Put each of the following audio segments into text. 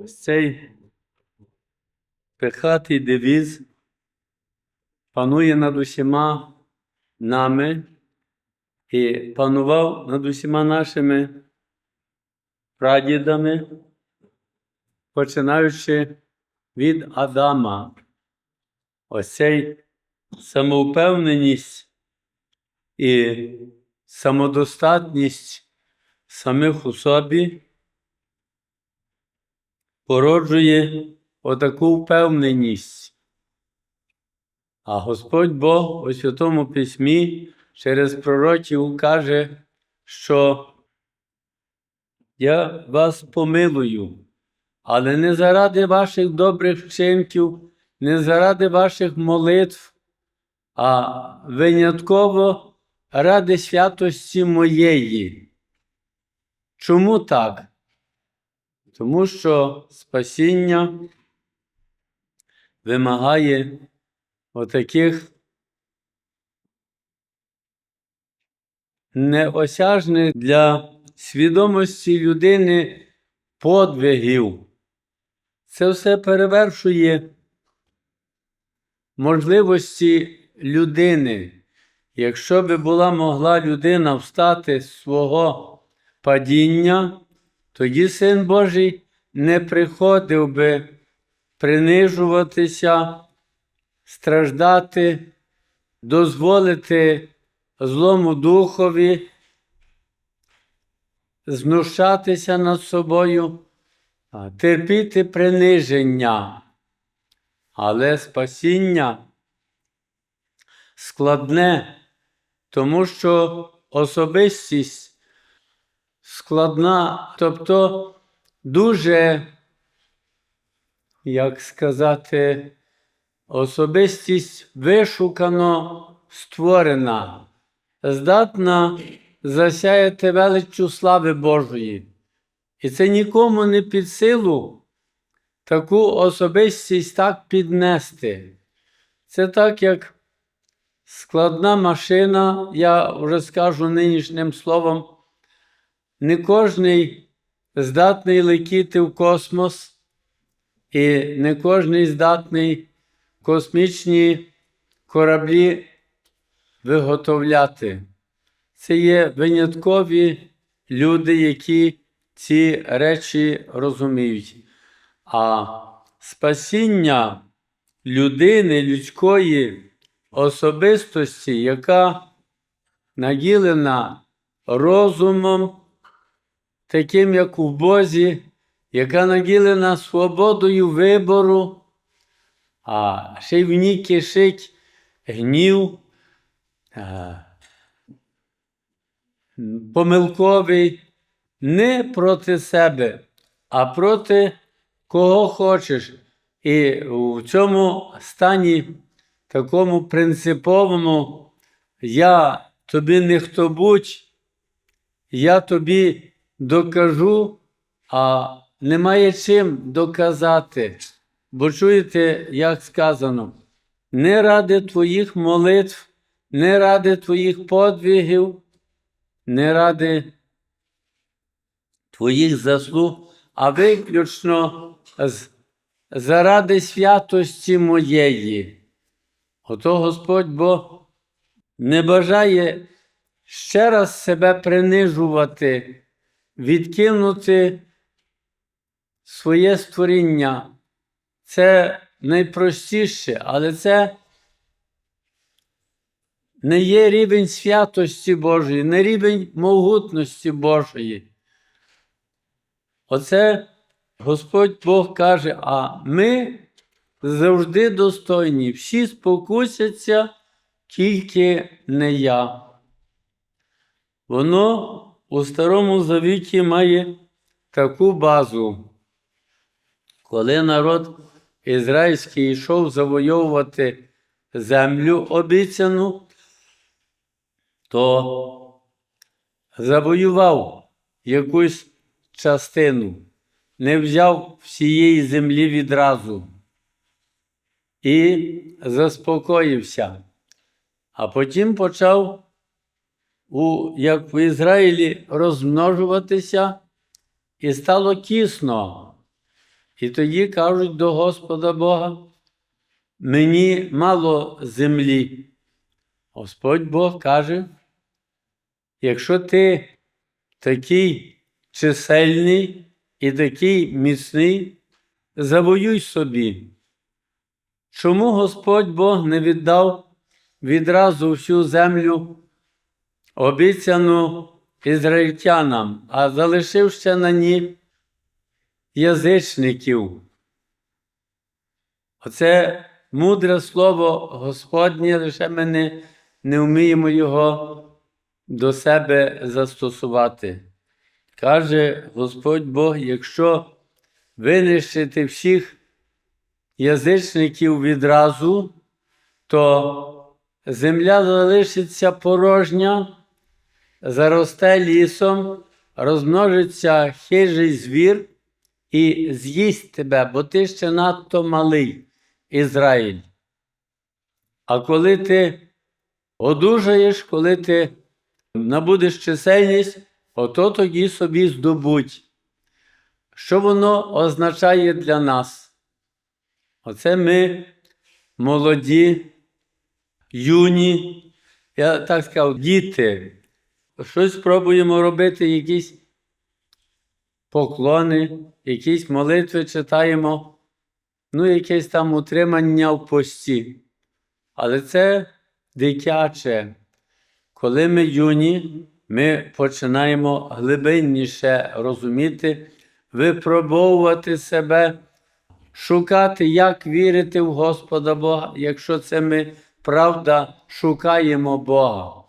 ось цей пихатий девіз панує над усіма нами і панував над усіма нашими прадідами, починаючи від Адама. Ось цей самовпевненість і самодостатність самих у собі породжує отаку впевненість. А Господь Бог у Святому Письмі через пророків каже, що я вас помилую, але не заради ваших добрих вчинків, не заради ваших молитв, а винятково ради святості моєї. Чому так? Тому що спасіння вимагає отаких неосяжних для свідомості людини подвигів. Це все перевершує можливості людини. Якщо би була могла людина встати з свого падіння, тоді Син Божий не приходив би принижуватися, страждати, дозволити злому духові знущатися над собою, терпіти приниження. Але спасіння складне, тому що особистість складна, тобто дуже, як сказати, особистість вишукано створена, здатна засяяти величчю слави Божої. І це нікому не під силу таку особистість так піднести. Це так, як складна машина, я вже скажу нинішнім словом, не кожний здатний летіти в космос, і не кожний здатний космічні кораблі виготовляти. Це є виняткові люди, які ці речі розуміють. А спасіння людини, людської особистості, яка наділена розумом, таким як у Бозі, яка наділена свободою вибору, а ще й в ній кишить гнів, помилковий не проти себе, а проти кого хочеш. І в цьому стані, такому принциповому, я тобі не хто будь, я тобі докажу, а немає чим доказати. Бо чуєте, як сказано, не ради твоїх молитв, не ради твоїх подвигів, не ради твоїх заслуг, а виключно заради святості моєї. Ото Господь Бог не бажає ще раз себе принижувати, відкинути своє створіння. Це найпростіше, але це не є рівень святості Божої, не рівень могутності Божої. Оце Господь Бог каже, а ми завжди достойні, всі спокусяться, тільки не я. Воно у Старому Завіті має таку базу. Коли народ ізраїльський йшов завойовувати землю обіцяну, то завоював якусь частину, не взяв всієї землі відразу і заспокоївся. А потім почав, у, як в Ізраїлі, розмножуватися, і стало тісно. І тоді кажуть до Господа Бога, мені мало землі. Господь Бог каже, якщо ти такий чисельний і такий міцний, завоюй собі. Чому Господь Бог не віддав відразу всю землю, обіцяну ізраїльтянам, а залишив ще на ній язичників? Оце мудре слово Господнє, лише ми не, не вміємо його до себе застосувати. Каже Господь Бог, якщо винищити всіх язичників відразу, то земля залишиться порожня, заросте лісом, розмножиться хижий звір і з'їсть тебе, бо ти ще надто малий, Ізраїль. А коли ти одужаєш, коли ти набудеш чисельність, ото тоді собі здобудь. Що воно означає для нас? Оце ми молоді, юні, я так сказав, діти. Щось спробуємо робити, якісь поклони, якісь молитви читаємо, ну, якесь там утримання в пості. Але це дитяче. Коли ми юні, ми починаємо глибинніше розуміти, випробовувати себе, шукати, як вірити в Господа Бога, якщо це ми правда шукаємо Бога.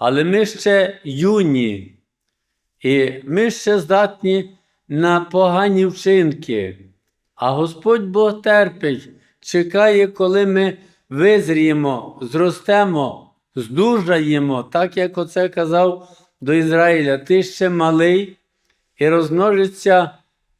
Але ми ще юні, і ми ще здатні на погані вчинки. А Господь Бог терпить, чекає, коли ми визріємо, зростемо, здужаємо, так як оце казав до Ізраїля, ти ще малий і розмножиться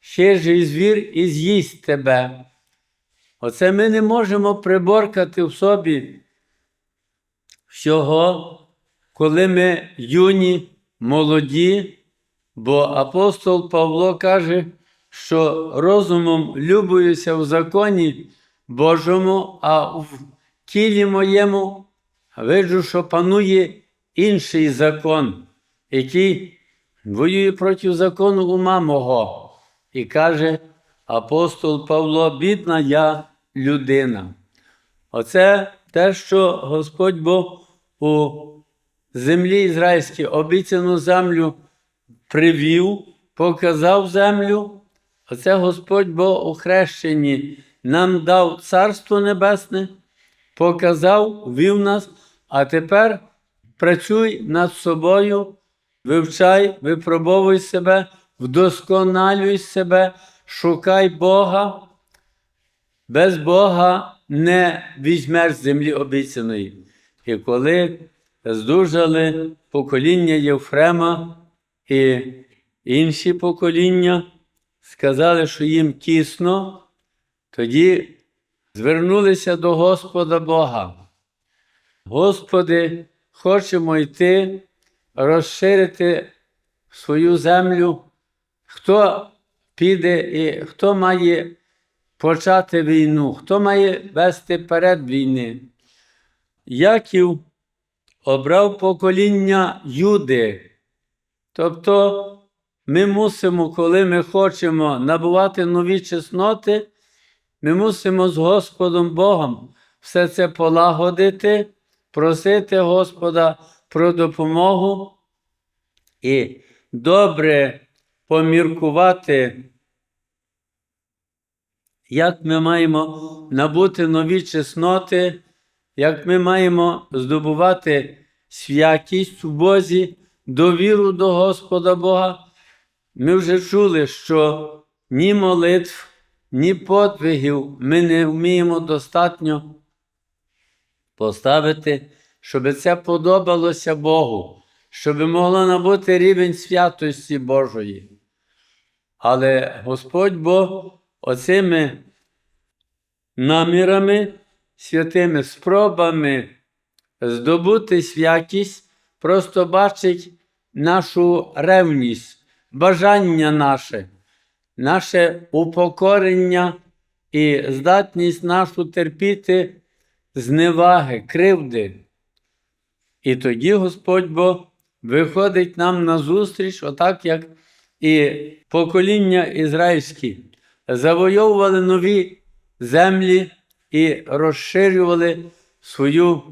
хижий звір і з'їсть тебе. Оце ми не можемо приборкати в собі всього, коли ми юні, молоді, бо апостол Павло каже, що розумом любуюся в законі Божому, а в тілі моєму виджу, що панує інший закон, який воює проти закону ума мого. І каже апостол Павло, бідна я людина. Оце те, що Господь Бог у землі ізраїльській обіцяну землю привів, показав землю. Оце Господь Бог у хрещенні нам дав Царство Небесне, показав, вів нас, а тепер працюй над собою, вивчай, випробовуй себе, вдосконалюй себе, шукай Бога. Без Бога не візьмеш землі обіцяної. І коли здужали покоління Євфрема і інші покоління, сказали, що їм тісно, тоді звернулися до Господа Бога. Господи, хочемо йти, розширити свою землю. Хто піде і хто має почати війну, хто має вести перед війни? Яків обрав покоління Юди. Тобто ми мусимо, коли ми хочемо набувати нові чесноти, ми мусимо з Господом Богом все це полагодити, просити Господа про допомогу і добре поміркувати, як ми маємо набути нові чесноти, як ми маємо здобувати святість у Бозі, довіру до Господа Бога. Ми вже чули, що ні молитв, ні подвигів ми не вміємо достатньо поставити, щоб це подобалося Богу, щоб могло набути рівень святості Божої. Але Господь Бог оцими намірами, святими спробами здобути святість, просто бачить нашу ревність, бажання наше. наше упокорення і здатність нашу терпіти зневаги, кривди. І тоді Господь Бог виходить нам на зустріч, отак як і покоління ізраїльські завойовували нові землі і розширювали свою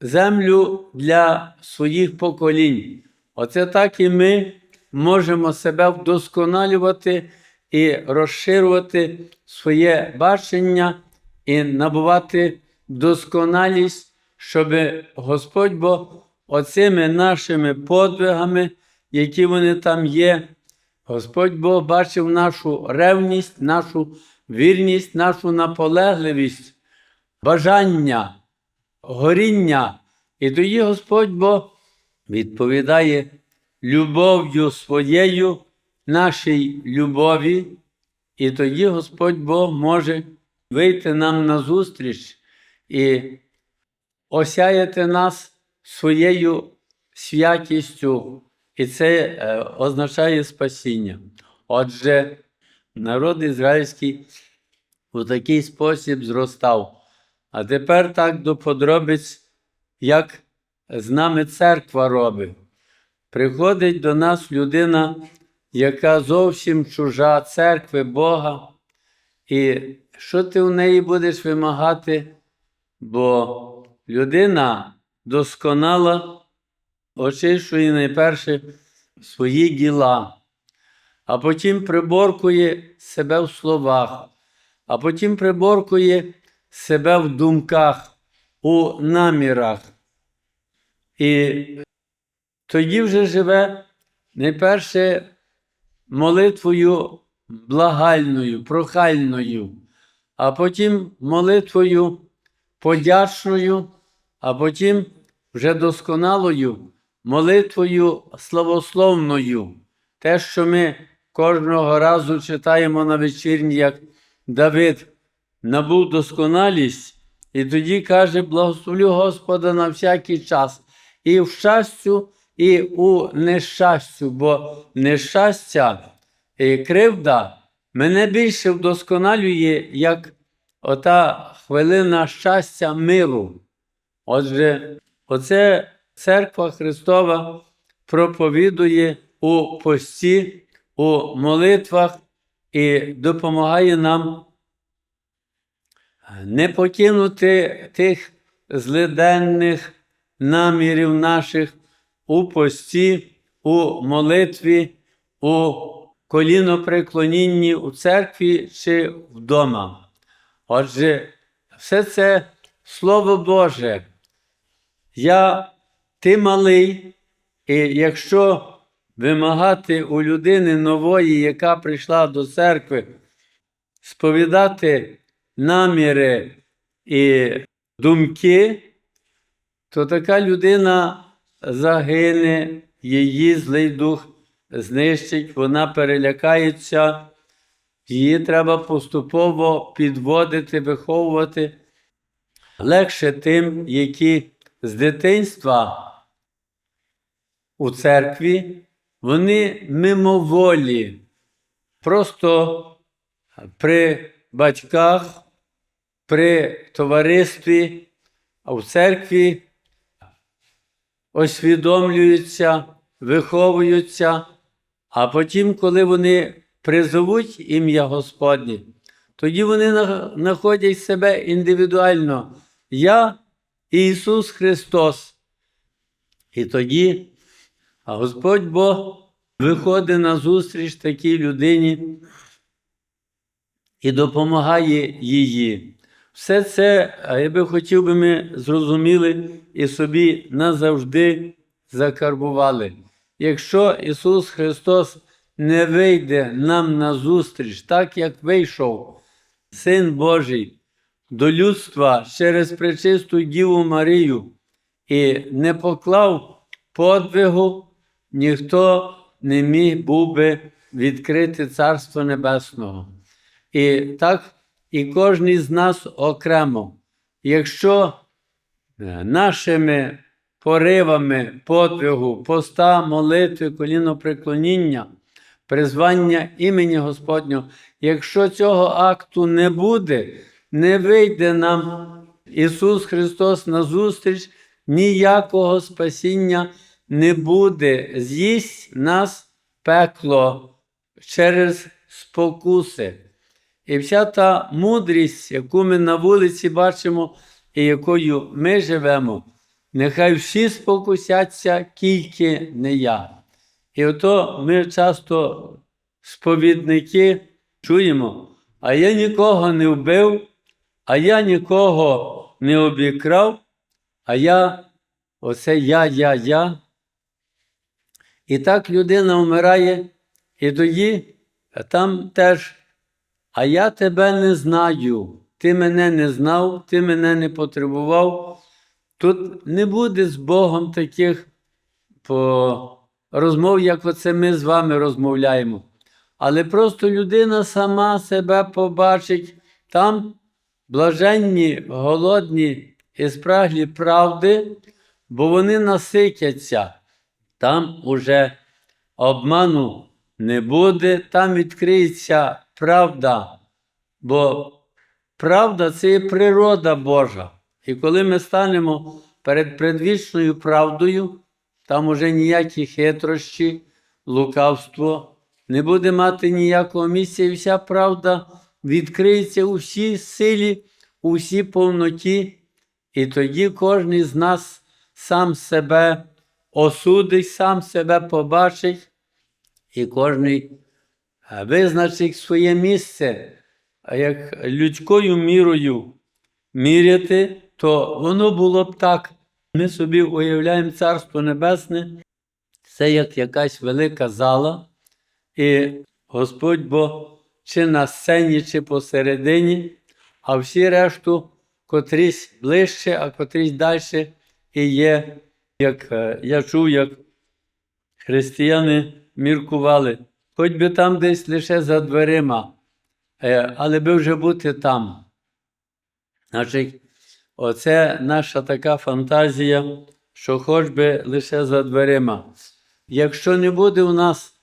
землю для своїх поколінь. Оце так і ми можемо себе вдосконалювати і розширювати своє бачення і набувати досконалість, щоб Господь Бог оцими нашими подвигами, які вони там є, Господь Бог бачив нашу ревність, нашу вірність, нашу наполегливість, бажання, горіння. І тоді Господь Бог відповідає любов'ю своєю нашій любові, і тоді Господь Бог може вийти нам на зустріч і осяяти нас своєю святістю, і це е, означає спасіння. Отже, народ ізраїльський у такий спосіб зростав. А тепер так до подробиць, як з нами церква робить. Приходить до нас людина, яка зовсім чужа церкви Бога, і що ти у неї будеш вимагати? Бо людина досконала очищує найперше свої діла, а потім приборкує себе в словах, а потім приборкує себе в думках, у намірах. І тоді вже живе найперше молитвою благальною, прохальною, а потім молитвою подячною, а потім вже досконалою молитвою славословною. Те, що ми кожного разу читаємо на вечірні, як Давид набув досконалість, і тоді каже: благословлю Господа на всякий час, і в щастю, і у нещастю, бо нещастя і кривда мене більше вдосконалює, як ота хвилина щастя миру. Отже, оце церква Христова проповідує у пості, у молитвах і допомагає нам не покинути тих злиденних намірів наших у пості, у молитві, у колінопреклонінні у церкві чи вдома. Отже, все це Слово Боже. Я ти малий, і якщо вимагати у людини нової, яка прийшла до церкви, сповідати наміри і думки, то така людина загине, її злий дух знищить, вона перелякається, її треба поступово підводити, виховувати. Легше тим, які з дитинства у церкві, вони мимоволі, просто при батьках, при товаристві, а в церкві освідомлюються, виховуються, а потім, коли вони призовуть ім'я Господнє, тоді вони знаходять себе індивідуально. Я Ісус Христос. І тоді а Господь Бог виходить на зустріч такій людині і допомагає її. Все це, я би хотів би ми зрозуміли і собі назавжди закарбували. Якщо Ісус Христос не вийде нам на зустріч, так як вийшов Син Божий до людства через пречисту Діву Марію і не поклав подвигу, ніхто не міг був би відкрити Царство Небесного. І так і кожен з нас окремо. Якщо е, нашими поривами подвигу, поста, молитви, колінопреклоніння призвання імені Господнього. Якщо цього акту не буде, не вийде нам Ісус Христос на зустріч, ніякого спасіння не буде. З'їсть нас пекло через спокуси. І вся та мудрість, яку ми на вулиці бачимо і якою ми живемо, нехай всі спокусяться, тільки не я. І ото ми часто сповідники чуємо, а я нікого не вбив, а я нікого не обікрав, а я, оце я, я, я. І так людина вмирає, і тоді там теж, а я тебе не знаю, ти мене не знав, ти мене не потребував. Тут не буде з Богом таких по розмов, як оце ми з вами розмовляємо. Але просто людина сама себе побачить там блаженні, голодні і спраглі правди, бо вони наситяться. Там уже обману не буде, там відкриється правда. Бо правда це є природа Божа. І коли ми станемо перед предвічною правдою, там уже ніякі хитрощі, лукавство не буде мати ніякого місця, і вся правда відкриється у всій силі, у всій повноті, і тоді кожен з нас сам себе осудить, сам себе побачить, і кожен визначить своє місце, а як людською мірою міряти, то воно було б так. Ми собі уявляємо Царство Небесне, це як якась велика зала, і Господь Бог чи на сцені, чи посередині, а всі решту котрісь ближче, а котрісь далі і є, як е, я чув, як християни міркували, хоч би там десь лише за дверима, е, але би вже бути там. Значить, оце наша така фантазія, що хоч би лише за дверима. Якщо не буде у нас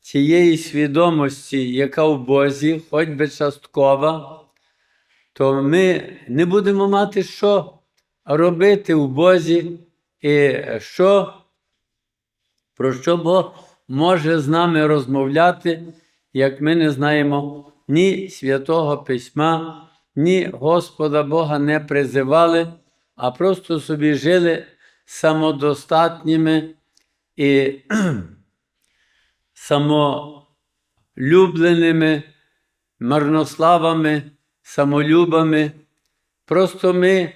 цієї свідомості, яка в Бозі, хоч би часткова, то ми не будемо мати що робити в Бозі, і що, про що Бог може з нами розмовляти, як ми не знаємо ні Святого Письма, ні Господа Бога не призивали, а просто собі жили самодостатніми і самолюбленими марнославами, самолюбами. Просто ми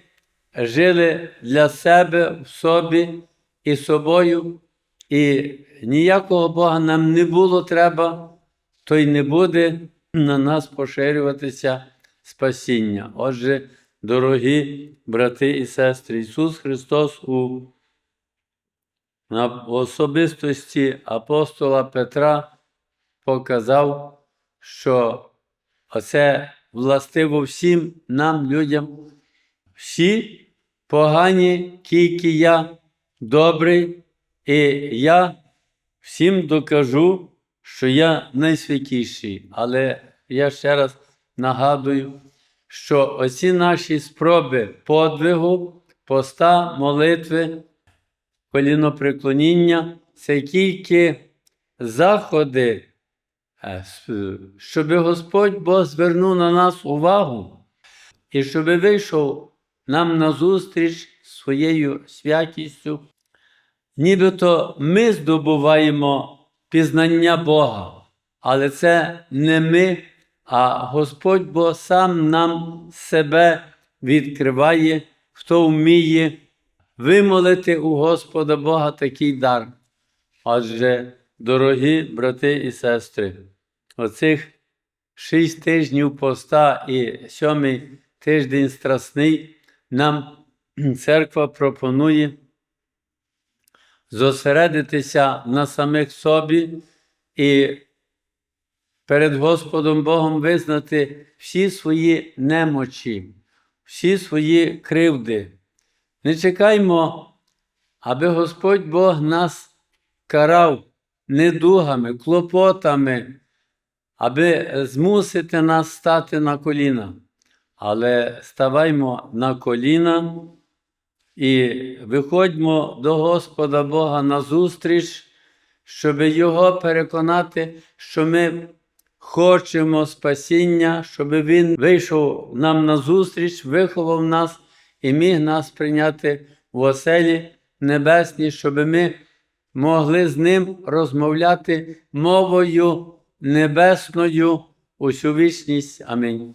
жили для себе в собі і собою, і ніякого Бога нам не було треба, то й не буде на нас поширюватися спасіння. Отже, дорогі брати і сестри, Ісус Христос у на особистості апостола Петра показав, що оце властиво всім нам, людям, всі погані, тільки я добрий, і я всім докажу, що я найсвятіший. Але я ще раз нагадую, що оці наші спроби подвигу, поста, молитви, колінопреклоніння це тільки заходи, е, щоб Господь Бог звернув на нас увагу і щоб вийшов нам назустріч своєю святістю, нібито ми здобуваємо пізнання Бога, але це не ми, а Господь Бог сам нам себе відкриває, хто вміє вимолити у Господа Бога такий дар. Отже, дорогі брати і сестри, оцих шість тижнів поста і сьомий тиждень страсний нам церква пропонує зосередитися на самих собі і перед Господом Богом визнати всі свої немочі, всі свої кривди. Не чекаймо, аби Господь Бог нас карав, недугами, клопотами, аби змусити нас стати на коліна. Але ставаймо на коліна і виходьмо до Господа Бога на зустріч, щоб Його переконати, що ми хочемо спасіння, щоб Він вийшов нам на зустріч, виховав нас і міг нас прийняти в оселі небесній, щоб ми могли з ним розмовляти мовою небесною усю вічність. Амінь.